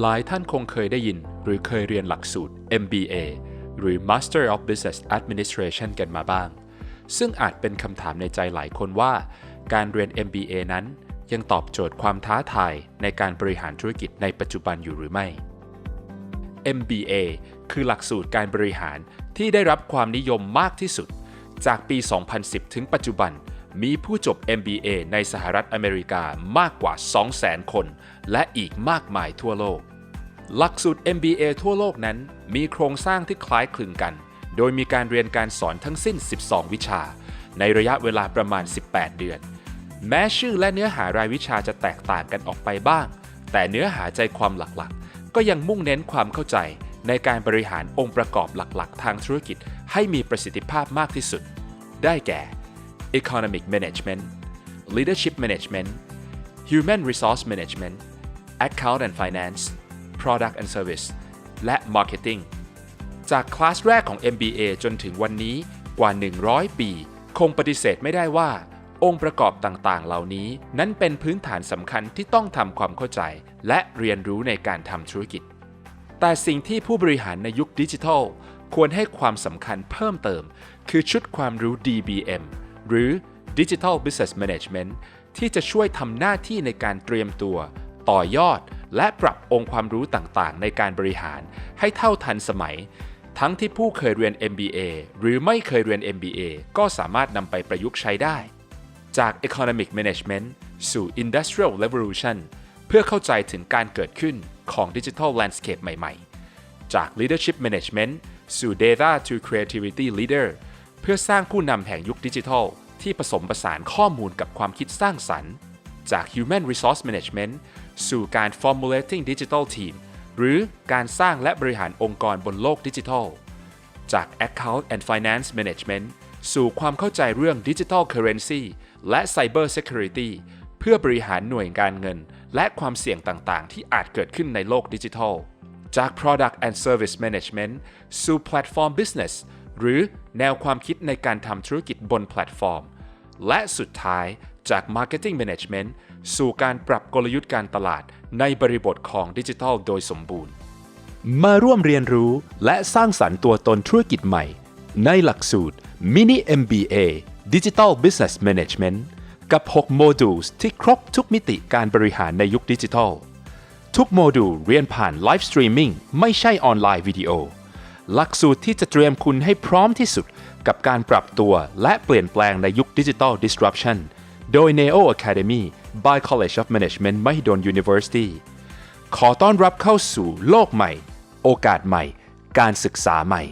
หลายท่านคงเคยได้ยินหรือเคยเรียนหลักสูตร MBA หรือ Master of Business Administration กันมาบ้าง ซึ่งอาจเป็นคำถามในใจหลายคนว่า การเรียน MBA นั้นยังตอบโจทย์ความท้าทายในการบริหารธุรกิจในปัจจุบันอยู่หรือไม่ MBA คือหลักสูตรการบริหารที่ได้รับความนิยมมากที่สุด จากปี 2010 ถึงปัจจุบัน มีผู้จบ MBA ในสหรัฐอเมริกามากกว่า 200,000 คน และอีกมากมายทั่วโลก หลักสูตร MBA ทั่วโลกนั้น มีโครงสร้างที่คล้ายคลึงกัน โดยมีการเรียนการสอนทั้งสิ้น 12 วิชา ในระยะเวลาประมาณ 18 เดือน แม้ชื่อและเนื้อหารายวิชาจะแตกต่างกันออกไปบ้าง แต่เนื้อหาใจความหลักๆ ก็ยังมุ่งเน้นความเข้าใจในการบริหารองค์ประกอบหลักๆ ทางธุรกิจให้มีประสิทธิภาพมากที่สุด ได้แก่ Economic Management Leadership Management Human Resource Management Account and Finance Product and Service และ Marketing จากคลาสแรกของ MBA จนถึงวันนี้กว่า 100 ปี คงปฏิเสธไม่ได้ว่า องค์ประกอบต่างๆ เหล่านี้ นั้นเป็นพื้นฐานสำคัญที่ต้องทำความเข้าใจ และเรียนรู้ในการทำธุรกิจ แต่สิ่งที่ผู้บริหารในยุคดิจิทัล ควรให้ความสำคัญเพิ่มเติม คือชุดความรู้ DBM หรือ Digital Business Management ที่จะช่วยทำหน้าที่ในการเตรียมตัว ต่อยอด และปรับองค์ความรู้ต่างๆ ในการบริหารให้เท่าทันสมัย ทั้งที่ผู้เคยเรียน MBA หรือไม่เคยเรียน MBA ก็สามารถนำไปประยุกต์ใช้ได้ จาก Economic Management สู่ Industrial Revolution เพื่อเข้าใจถึงการเกิดขึ้นของ Digital Landscape ใหม่ ๆ จาก Leadership Management สู่ Data to Creativity Leader เพื่อสร้างผู้นำแห่งยุคดิจิทัล ที่ผสมผสานข้อมูลกับความคิดสร้างสรรค์ จาก Human Resource Management สู่การ Formulating Digital Team หรือการสร้างและบริหารองค์กรบนโลกดิจิทัล จาก Account and Finance Management สู่ความเข้าใจเรื่อง Digital Currency และ Cyber Security เพื่อบริหารหน่วยการเงิน และความเสี่ยงต่างๆ ที่อาจเกิดขึ้นในโลกดิจิทัล จาก Product and Service Management สู่ Platform Business หรือแนวความคิดในการทำธุรกิจบนแพลตฟอร์ม และสุดท้ายจาก Marketing Management สู่การปรับกลยุทธ์การตลาดในบริบทของดิจิทัลโดยสมบูรณ์ มาร่วมเรียนรู้และสร้างสรรค์ตัวตนธุรกิจใหม่ ในหลักสูตร Mini MBA Digital Business Management กับ 6 โมดูลที่ครบทุกมิติการบริหารในยุคดิจิทัล ทุกโมดูลเรียนผ่านไลฟ์สตรีมมิ่งไม่ใช่ออนไลน์วิดีโอ หลักสูตรที่จะเตรียมคุณให้พร้อมที่สุด กับการปรับตัวและเปลี่ยนแปลงในยุคดิจิทัล disruption โดย Neo Academy by College of Management Mahidol University ขอต้อนรับเข้าสู่โลกใหม่ โอกาสใหม่ การศึกษาใหม่